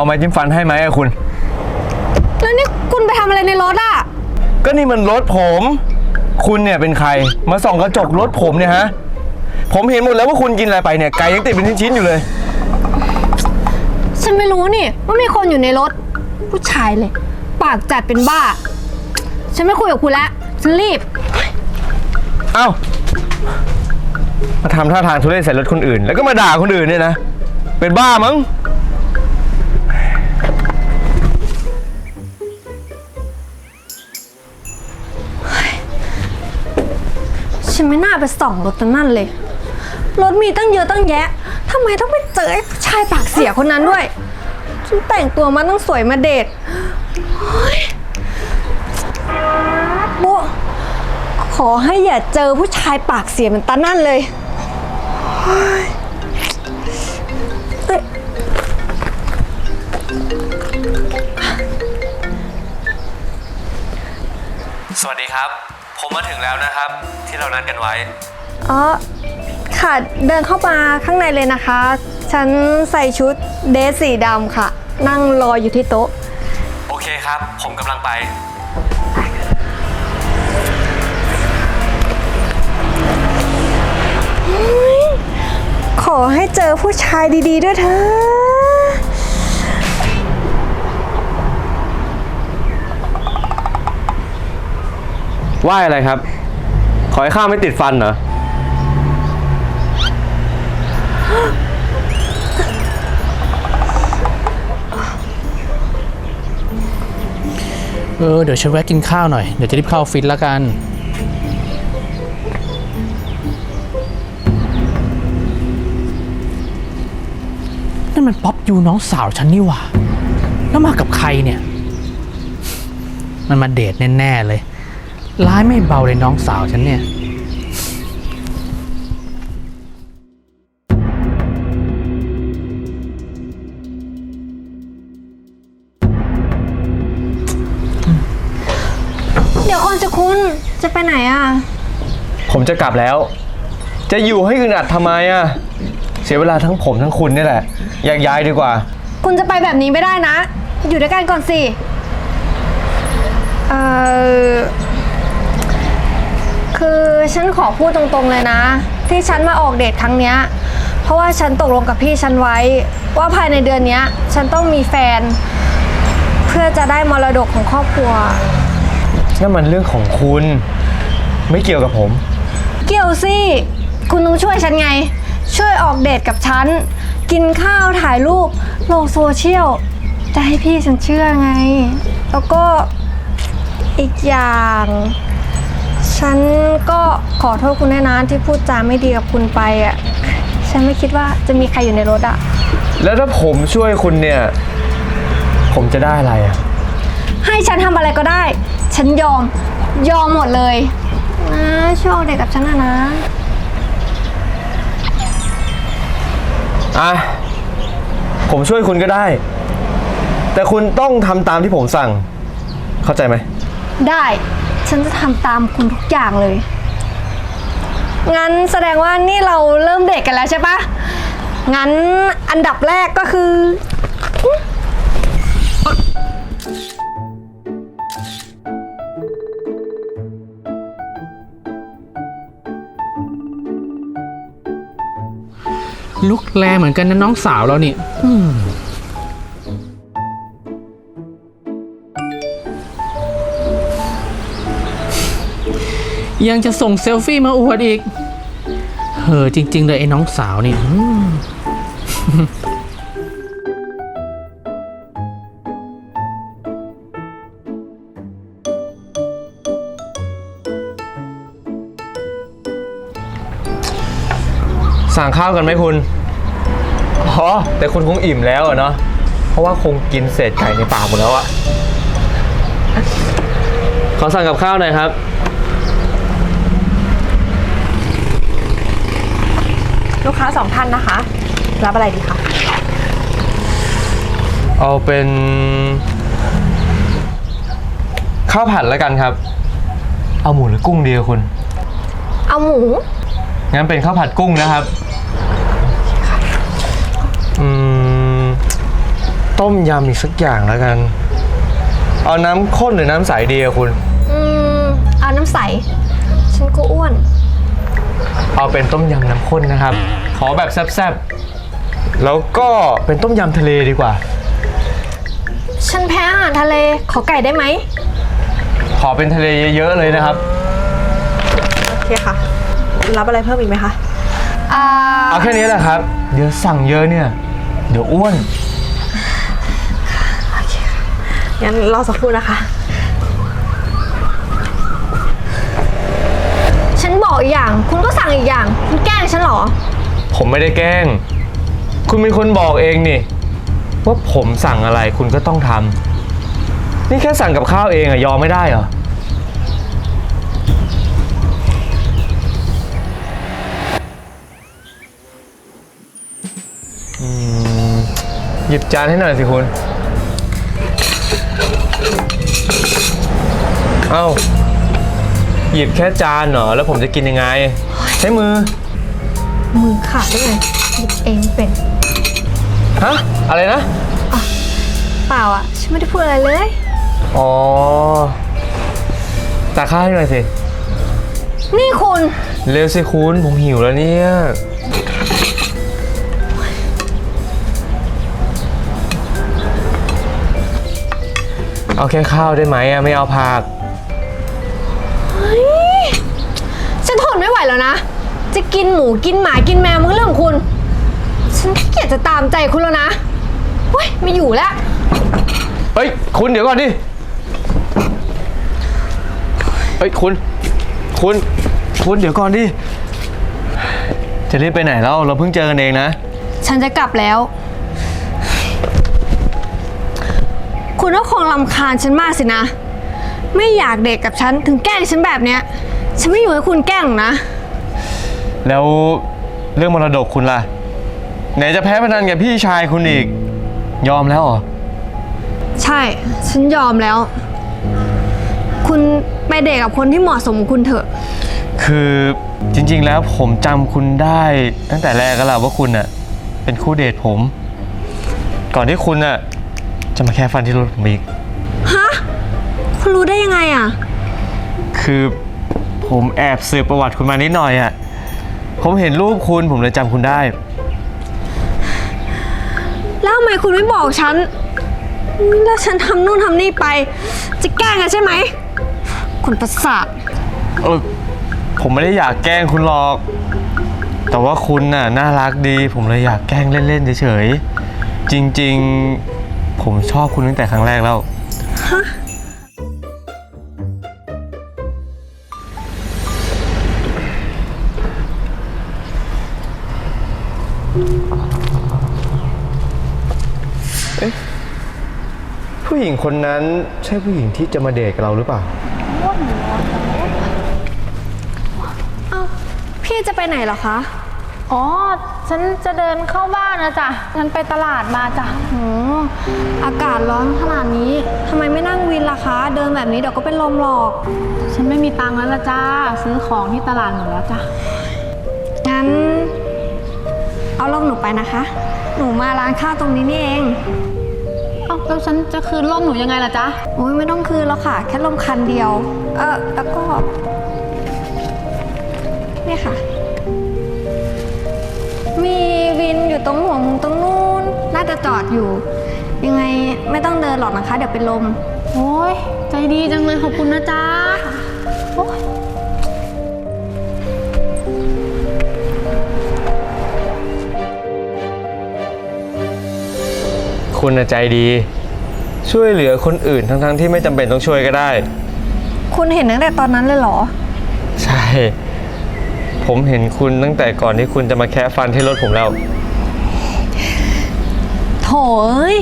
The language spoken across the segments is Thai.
ผมเอาไม้จิ้มฟันให้ไหมอะคุณ แล้วนี่คุณไปทำอะไรในรถอะ ก็นี่มันรถผม คุณเนี่ยเป็นใคร มาส่องกระจกรถผมเนี่ยฮะ ผมเห็นหมดแล้วว่าคุณกินอะไรไปเนี่ยไก่ยังติดเป็นชิ้นๆอยู่เลย ฉันไม่รู้นี่ว่ามีคนอยู่ในรถ ผู้ชายเลย ปากจัดเป็นบ้า ฉันไม่คุยกับคุณแล้วฉันรีบ เอ้า มาทำท่าทางทุเรศใส่รถคนอื่น แล้วก็มาด่าคนอื่นเนี่ยนะ เป็นบ้ามั้ง ฉันไม่น่าไปส่องรถตรงนั่นเลย รถมีตั้งเยอะตั้งแยะทำไมต้องไปเจอไอ้ชายปากเสียคนนั้นด้วย ฉันแต่งตัวมาต้องสวยมาเดทเฮ้ยโบขอให้อย่าเจอผู้ชายปากเสียเหมือนตานั่นเลยเฮ้ยเอ้ยสวัสดีครับ ผมมาถึงแล้วนะครับ ที่เรานัดกันไว้ อ๋อ ค่ะ เดินเข้ามาข้างในเลยนะคะ ฉันใส่ชุดเดรสสีดำค่ะ นั่งรออยู่ที่โต๊ะ โอเคครับ ผมกำลังไป ขอให้เจอผู้ชายดีๆด้วยเถอะ ว่าอะไรครับ ขอให้ข้าวไม่ติดฟันเหรอ เออ เดี๋ยวฉันแวะกินข้าวหน่อย เดี๋ยวจะรีบเข้าออฟฟิตแล้วกัน นั่นมันป๊อปยูน้องสาวฉันนี่หว่า แล้วมากับใครเนี่ย มันมาเดทแน่ ๆ เลย ร้ายไม่เบาเลยน้องสาวฉันเนี่ย เดี๋ยวก่อนจะคุณจะไปไหนอะ ผมจะกลับแล้ว จะอยู่ให้อึดอัดทำไมอะเสียเวลาทั้งผมทั้งคุณนี่แหละอยากย้ายดีกว่า คุณจะไปแบบนี้ไม่ได้นะ อยู่ด้วยกันก่อนสิ เอ่อ คือฉันขอพูดตรงๆเลยนะ ที่ฉันมาออกเดทครั้งเนี้ยเพราะว่าฉันตกลงกับพี่ฉันไว้ ว่าภายในเดือนเนี้ย ฉันต้องมีแฟน เพื่อจะได้มรดกของครอบครัว นั่นมันเรื่องของคุณ ไม่เกี่ยวกับผม เกี่ยวสิ คุณต้องช่วยฉันไง ช่วยออกเดทกับฉัน กินข้าวถ่ายรูปลงโซเชียล จะให้พี่ฉันเชื่อไง แล้วก็อีกอย่าง ฉันก็ขอโทษคุณแน่นะที่พูดจาไม่ดีกับคุณไปอะ ฉันไม่คิดว่าจะมีใครอยู่ในรถอะ แล้วถ้าผมช่วยคุณเนี่ย ผมจะได้อะไรอะให้ฉันทำอะไรก็ได้ ฉันยอม ยอมหมดเลย นะช่วยออกเดทกับฉันนะนะ อะ ผมช่วยคุณก็ได้ แต่คุณต้องทำตามที่ผมสั่ง เข้าใจไหม ได้ ฉันจะทำตามคุณทุกอย่างเลย งั้นแสดงว่านี่เราเริ่มเด็กกันแล้วใช่ปะ งั้นอันดับแรกก็คือ ลุกแรงเหมือนกันนะน้องสาวเรานี่อืม ยังจะส่งเซลฟี่มาอวดอีกเออจริง ๆ เลยไอ้น้องสาวนี่อืมสั่งข้าวกันไหมคุณ อ๋อ แต่คุณคงอิ่มแล้วอะเนาะ เพราะว่าคงกินเศษไก่ในปากหมดแล้วอะขอสั่งกับข้าวหน่อยครับ ลูกค้าสองท่านนะคะ รับอะไรดีคะ เอาเป็นข้าวผัดแล้วกันครับ เอาหมูหรือกุ้งดีอะคุณ เอาหมู งั้นเป็นข้าวผัดกุ้งนะครับ อืม ต้มยำอีกสักอย่างแล้วกัน เอาน้ำข้นหรือน้ำใสดีอะคุณ อืม เอาน้ำใส ฉันก็อ้วน เอาเป็นต้มยำน้ำข้นนะครับ ขอแบบแซ่บๆ แล้วก็เป็นต้มยำทะเลดีกว่า ฉันแพ้อาหารทะเล ขอไก่ได้ไหม ขอเป็นทะเลเยอะๆเลยนะครับ โอเคค่ะ รับอะไรเพิ่มอีกไหมคะ อ่า เอาแค่นี้แหละครับ เดี๋ยวสั่งเยอะเนี่ย เดี๋ยวอ้วน งั้นรอสักครู่นะคะ ฉันบอกอีกอย่าง คุณก็สั่งอีกอย่าง คุณแกล้งฉันเหรอ ผมไม่ได้แกล้ง คุณเป็นคนบอกเองนี่ ว่าผมสั่งอะไรคุณก็ต้องทำนี่แค่สั่งกับข้าวเองอะยอมไม่ได้เหรอ อืม หยิบจานให้หน่อยสิคุณ เอ้า หยิบแค่จานเหรอ แล้วผมจะกินยังไง ใช้มือ มือขาดได้ไงหยิบเองเป็น ฮะ อะไรนะ เปล่าอะ ฉันไม่ได้พูดอะไรเลย อ๋อตักข้าวให้หน่อยสิ นี่คุณ เร็วสิคุณ ผมหิวแล้วเนี่ย เอาแค่ข้าวได้ไหมอะไม่เอาผัก ฉันทนไม่ไหวแล้วนะ จะกินหมูกินหมากินแมวมันก็เรื่องของคุณ ฉันขี้เกียจจะตามใจคุณแล้วนะเฮ้ยไม่อยู่แล้ว เฮ้ย คุณเดี๋ยวก่อนดิ เฮ้ย คุณ คุณ คุณเดี๋ยวก่อนดิ จะรีบไปไหนแล้วเราเพิ่งเจอกันเองนะ ฉันจะกลับแล้ว คุณก็คงรำคาญฉันมากสินะ ไม่อยากเด็กกับฉันถึงแกล้งฉันแบบเนี้ย ฉันไม่อยู่ให้คุณแกล้งหรอกนะ แล้วเรื่องมรดกคุณล่ะ ไหนจะแพ้พนันกับพี่ชายคุณอีก ยอมแล้วเหรอ ใช่ ฉันยอมแล้ว คุณไปเดทกับคนที่เหมาะสมกับคุณเถอะ คือจริงๆ แล้วผมจำคุณได้ตั้งแต่แรกก็แล้วว่าคุณน่ะเป็นคู่เดทผม ก่อนที่คุณน่ะจะมาแค่ฟันที่รถผมอีก ฮะ คุณรู้ได้ยังไงอะ คือ ผมแอบสืบประวัติคุณมานิดหน่อยอะ ผมเห็นรูปคุณผมเลยจำคุณได้ แล้วทำไมคุณไม่บอกฉัน แล้วฉันทำนู่นทำนี่ไป จะแกล้งกันใช่ไหม คุณประสาท เออผมไม่ได้อยากแกล้งคุณหรอก แต่ว่าคุณน่ะน่ารักดี ผมเลยอยากแกล้งเล่นๆเฉยๆ จริงๆ ผมชอบคุณตั้งแต่ครั้งแรกแล้ว ผู้หญิงคนนั้นใช่ผู้หญิงที่จะมาเดทกับเราหรือเปล่า เอ้าพี่จะไปไหนเหรอคะ อ๋อ ฉันจะเดินเข้าบ้านนะจ๊ะฉันไปตลาดมาจ้ะโอ้อากาศร้อนขนาดนี้ทำไมไม่นั่งวินล่ะคะ เดินแบบนี้เดี๋ยวก็เป็นลมหรอก ฉันไม่มีตังค์แล้วละจ้า ซื้อของที่ตลาดหมดแล้วจ้ะงั้น เอาล่มหนูไปนะคะ หนูมาร้านข้าวตรงนี้นี่เองเอ้าแล้วฉันจะคืนร่มหนูยังไงล่ะจ๊ะ โอ้ยไม่ต้องคืนแล้วค่ะ แค่ลมคันเดียว เออแล้วก็นี่ค่ะ มีวินอยู่ตรงหัวมุมตรงนู้นน่าจะจอดอยู่ ยังไงไม่ต้องเดินหรอกนะคะ เดี๋ยวเป็นลม โอ้ยใจดีจังเลยขอบคุณนะจ๊ะโอ๊ย คุณน่ะใจดี ช่วยเหลือคนอื่นทั้งๆที่ไม่จำเป็นต้องช่วยก็ได้ คุณเห็นตั้งแต่ตอนนั้นเลยเหรอ ใช่ ผมเห็นคุณตั้งแต่ก่อนที่คุณจะมาแคะฟันที่รถผมแล้ว โถเอ้ย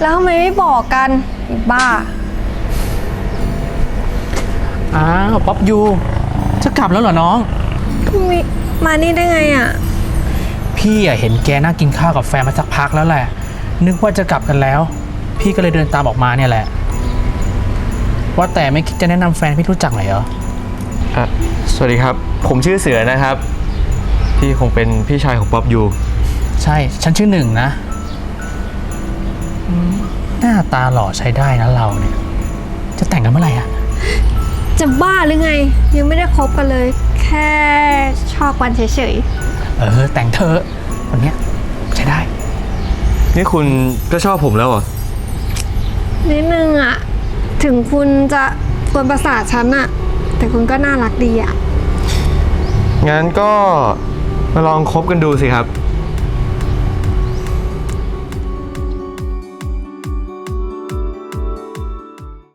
แล้วทำไมไม่บอกกันไอ้บ้า อ้าวป๊อปยูจะกลับแล้วเหรอน้องมีมานี่ได้ไงอะ พี่อะเห็นแกนั่งกินข้าวกับแฟนมาสักพักแล้วแหละ นึกว่าจะกลับกันแล้ว พี่ก็เลยเดินตามออกมาเนี่ยแหละ ว่าแต่ไม่คิดจะแนะนำแฟนพี่รู้จักหน่อยเหรอ อะสวัสดีครับ ผมชื่อเสือนะครับ พี่คงเป็นพี่ชายของป๊อบยูใช่ ฉันชื่อหนึ่งนะอหน้าตาหล่อใช้ได้นะเราเนี่ย จะแต่งกันเมื่อไหร่อะจะบ้าหรือไง ยังไม่ได้คบกันเลย แค่ชอบกันเฉยเออ แต่งเธอะวันเนี้ยใช้ได้ นี่คุณก็ชอบผมแล้วเหรอๆนิดนึงอะถึงคุณจะกวนประสาทฉันอะแต่คุณก็น่ารักดีอะงั้นก็มาลองคบกันดูสิครับ